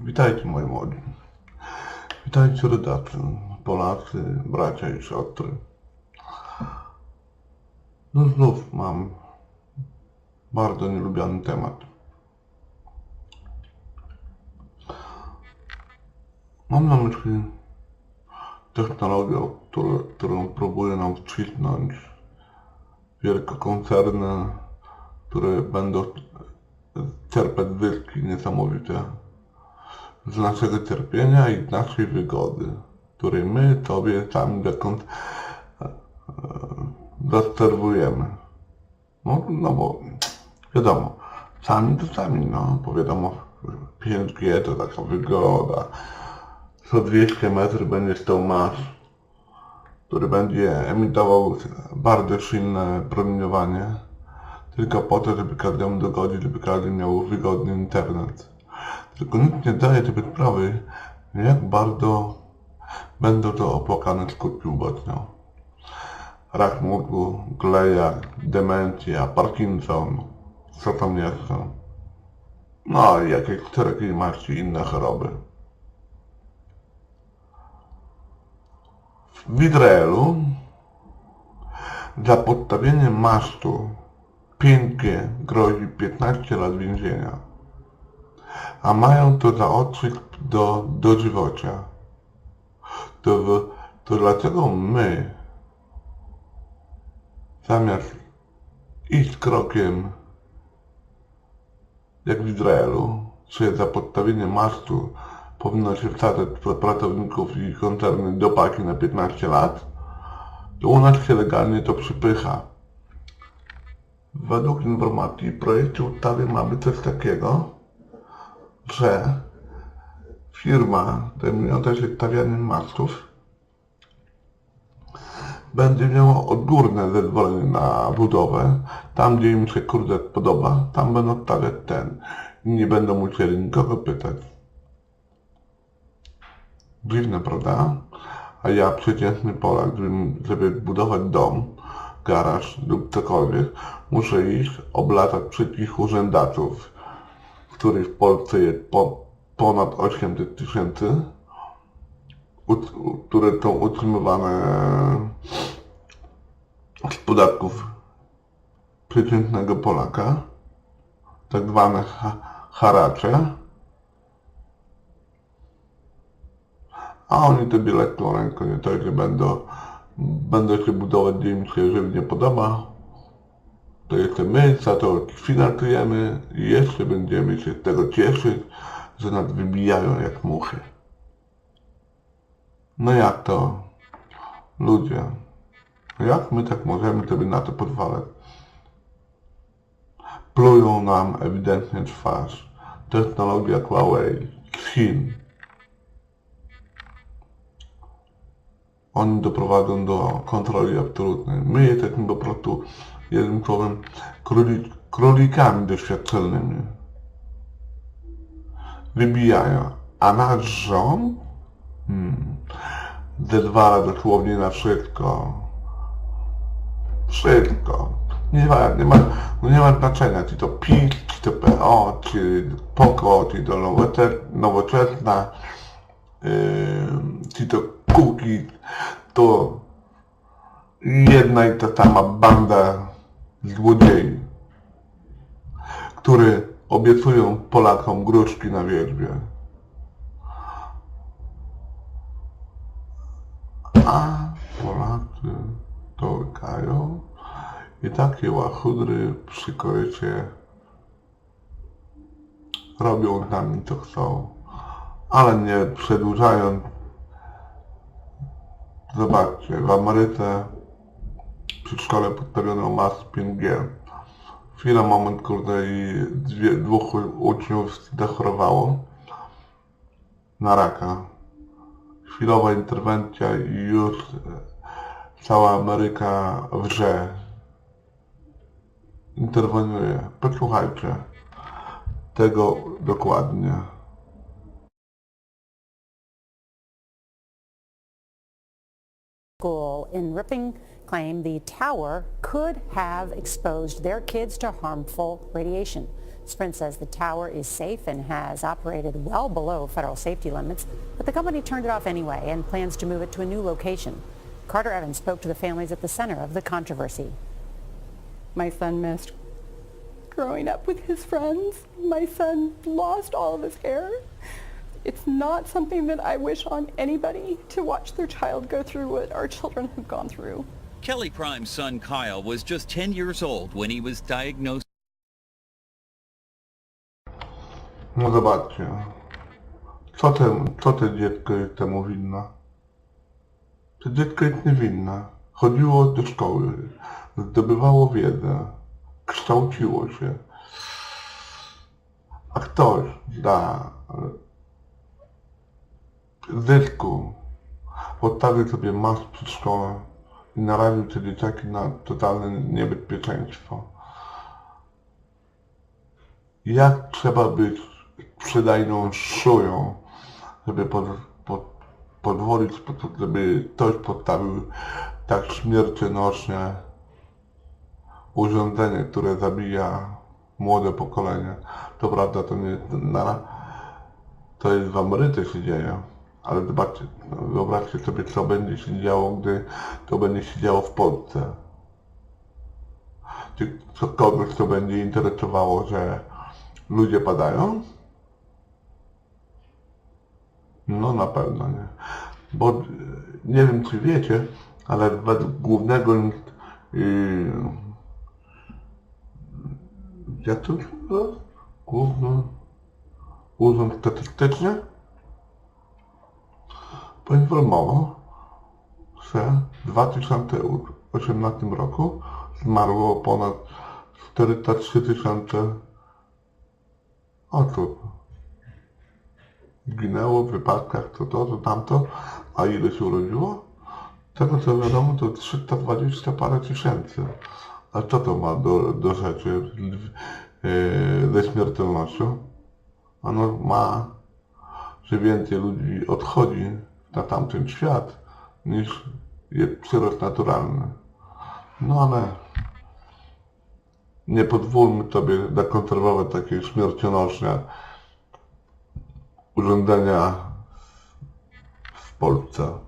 Witajcie moi młodzi. Witajcie rodacy, Polacy, bracia i siostry. No znów mam bardzo nielubiany temat. Mam na myśli technologię, którą, którą próbuje nam wcisnąć wielkie koncerny, które będą czerpać zyski niesamowite z naszego cierpienia i z naszej wygody, której my Tobie sami dokąd e, e. No, no bo wiadomo, sami to sami, no, bo wiadomo, 5G to taka wygoda. Co 200 metrów będzie stał masz, który będzie emitował bardzo silne promieniowanie, tylko po to, żeby każdemu dogodzić, żeby każdy miał wygodny internet. Tylko nikt nie daje sobie sprawy, jak bardzo będą to opłakane skutki uboczne. Rak mózgu, gleja, demencja, Parkinson, co tam jeszcze. No i jakieś cztery maści inne choroby. W Izraelu za podstawienie masztu 5G grozi 15 lat więzienia a mają to za okrzyk do dożywocia. To, to dlaczego my, zamiast iść krokiem jak w Izraelu, czy za podstawienie masztu powinno się wsadzać pra- pracowników i koncerny do paki na 15 lat, to u nas się legalnie to przypycha. Według informacji w projekcie ustawy ma być coś takiego, że firma zajmująca się stawianiem mastów będzie miała odgórne zezwolenie na budowę. Tam, gdzie im się kurde podoba, tam będą stawiać ten. Nie będą musieli nikogo pytać. Dziwne, prawda? A ja, przeciętny Polak, żeby, budować dom, garaż lub cokolwiek, muszę iść oblatać wszystkich urzędaców, których w Polsce jest po, ponad 800 tysięcy, które są utrzymywane z podatków przeciętnego Polaka, tak zwane ha- haracze, a oni to lekką ręką nie to, że będą, będą się budować, gdzie im się żywnie podoba, to jeszcze my za to finansujemy i jeszcze będziemy się z tego cieszyć, że nas wybijają jak muchy. No jak to? Ludzie, jak my tak możemy sobie na to pozwalać? Plują nam ewidentnie twarz. Technologia Huawei Chin. Oni doprowadzą do kontroli absolutnej. My jesteśmy po prostu, jednym słowem, króli, królikami doświadczalnymi. Wybijają. A nasz rząd hmm, zezwala dosłownie na wszystko. Wszystko. Nie ma, nie ma, no nie ma znaczenia, czy to PiS, czy to PO, czy POKO, czy to nowocze- nowoczesna, yy, czy to kuki, to jedna i ta sama banda złodziei, które obiecują Polakom gruszki na wierzbie. A Polacy to łykają i takie łachudry przy korycie robią z nami co chcą, ale nie przedłużając Zobaczcie, w Ameryce przy szkole postawiono mas 5G. Chwila, moment, kurde, i dwie, dwóch uczniów zdechorowało na raka. Chwilowa interwencja i już e, cała Ameryka wrze. Interweniuje. Posłuchajcie tego dokładnie. school in Ripping claimed the tower could have exposed their kids to harmful radiation. Sprint says the tower is safe and has operated well below federal safety limits, but the company turned it off anyway and plans to move it to a new location. Carter Evans spoke to the families at the center of the controversy. My son missed growing up with his friends. My son lost all of his hair. It's not something that I wish on anybody to watch their child go through what our children have gone through. Kelly Prime's son Kyle was just 10 years old when he was diagnosed No zobaczcie. Co, te, co te dziecko jest temu winna? To dziecko jest niewinne. Chodziło do szkoły, zdobywało wiedzę, kształciło się. A ktoś da zysku, postawił sobie mas przed szkołę i naraził te dzieciaki na totalne niebezpieczeństwo. Jak trzeba być przydajną szują, żeby pod, pod, żeby ktoś postawił tak śmiercionośnie urządzenie, które zabija młode pokolenie. To prawda, to nie jest to jest w Ameryce się dzieje, ale zobaczcie, no, wyobraźcie sobie, co będzie się działo, gdy to będzie się działo w Polsce. Czy co- kogoś, co będzie interesowało, że ludzie padają? No na pewno nie. Bo e, nie wiem czy wiecie, ale według głównego yy, jak to? Główny Urząd Statystyczny poinformował, że w 2018 roku zmarło ponad 403 tysiące osób. Zginęło w wypadkach to to, to tamto, a ile się urodziło? Tego co wiadomo to 320 parę tysięcy. A co to ma do, do rzeczy yy, ze śmiertelnością? Ono ma, że więcej ludzi odchodzi na tamten świat niż przyrost naturalny. No ale nie pozwólmy sobie zakonserwować takiej śmiercionośne urządzenia w Polsce.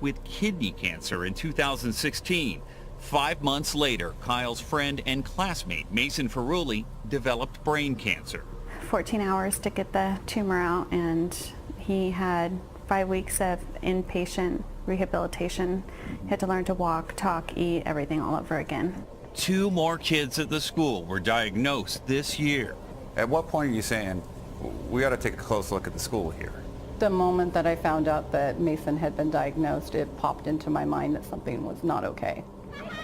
with kidney cancer in 2016. Five months later, Kyle's friend and classmate Mason Ferrulli developed brain cancer. 14 hours to get the tumor out and he had five weeks of inpatient rehabilitation. He had to learn to walk, talk, eat, everything all over again. Two more kids at the school were diagnosed this year. At what point are you saying, we ought to take a close look at the school here? The moment that I found out that Mason had been diagnosed, it popped into my mind that something was not okay.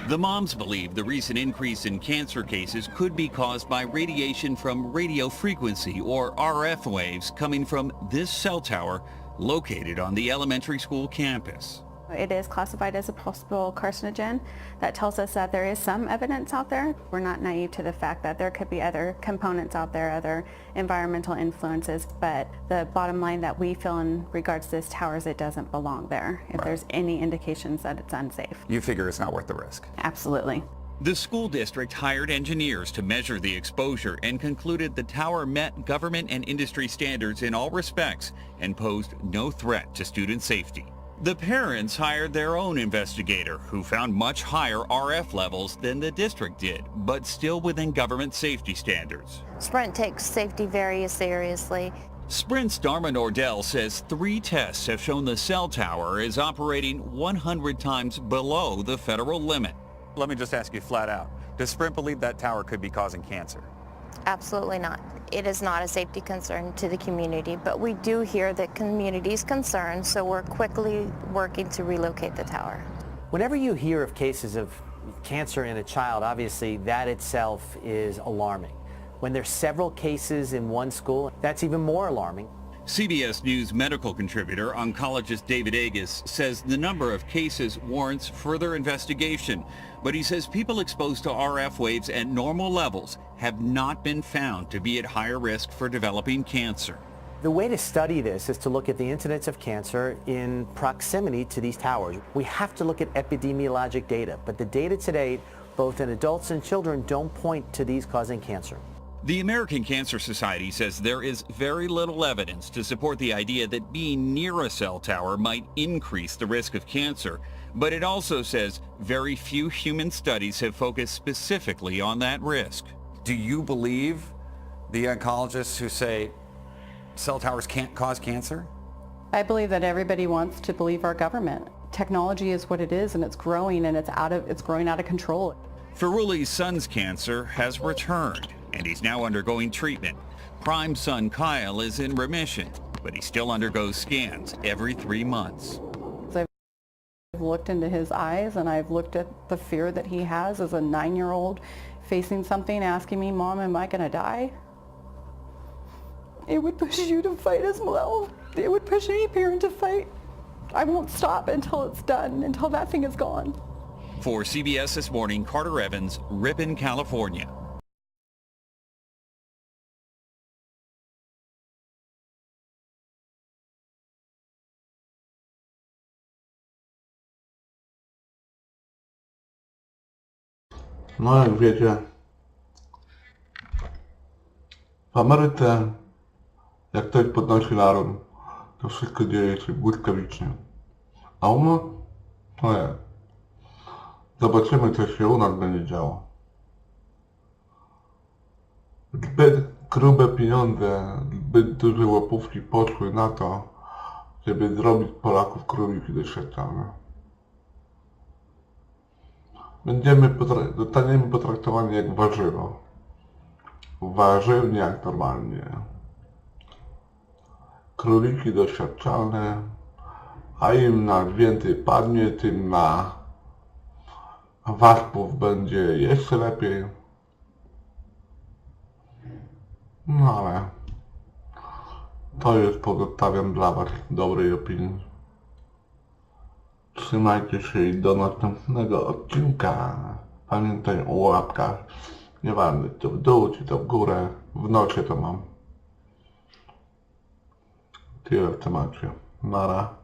The moms believe the recent increase in cancer cases could be caused by radiation from radio frequency or RF waves coming from this cell tower located on the elementary school campus. It is classified as a possible carcinogen. That tells us that there is some evidence out there. We're not naive to the fact that there could be other components out there, other environmental influences, but the bottom line that we feel in regards to this tower is it doesn't belong there if Right. there's any indications that it's unsafe. You figure it's not worth the risk. Absolutely. The school district hired engineers to measure the exposure and concluded the tower met government and industry standards in all respects and posed no threat to student safety. The parents hired their own investigator who found much higher RF levels than the district did, but still within government safety standards. Sprint takes safety very seriously. Sprint's Dharma Nordell says three tests have shown the cell tower is operating 100 times below the federal limit. Let me just ask you flat out. Does Sprint believe that tower could be causing cancer? Absolutely not. It is not a safety concern to the community, but we do hear the community's concerned, so we're quickly working to relocate the tower. Whenever you hear of cases of cancer in a child, obviously that itself is alarming. When there's several cases in one school, that's even more alarming. CBS News medical contributor, oncologist David Agus, says the number of cases warrants further investigation, but he says people exposed to RF waves at normal levels have not been found to be at higher risk for developing cancer. The way to study this is to look at the incidence of cancer in proximity to these towers. We have to look at epidemiologic data, but the data today both in adults and children, don't point to these causing cancer. The American Cancer Society says there is very little evidence to support the idea that being near a cell tower might increase the risk of cancer, but it also says very few human studies have focused specifically on that risk. Do you believe the oncologists who say cell towers can't cause cancer? I believe that everybody wants to believe our government. Technology is what it is and it's growing and it's out of it's growing out of control. Feruli's son's cancer has returned, and he's now undergoing treatment. Prime son Kyle is in remission, but he still undergoes scans every three months. I've looked into his eyes and I've looked at the fear that he has as a nine-year-old facing something asking me, Mom, am I going to die? It would push you to fight as well. It would push any parent to fight. I won't stop until it's done, until that thing is gone. For CBS This Morning, Carter Evans, Ripon, California. No jak wiecie, w Ameryce jak ktoś podnosi alarm, to wszystko dzieje się błyskawicznie. A u nas? No nie. Zobaczymy co się u nas będzie działo. Zbyt grube pieniądze, zbyt duże łapówki poszły na to, żeby zrobić Polaków króliki doświadczalne. Będziemy potra- zostaniemy potraktowani jak warzywo. Warzywnie jak normalnie. Króliki doświadczalne, a im na więcej padnie, tym na waspów będzie jeszcze lepiej. No ale to już pozostawiam dla Was dobrej opinii. Trzymajcie się i do następnego odcinka. Pamiętaj o łapkach. Nieważne, czy to w dół, czy to w górę. W nocie to mam. Tyle w temacie. Nara.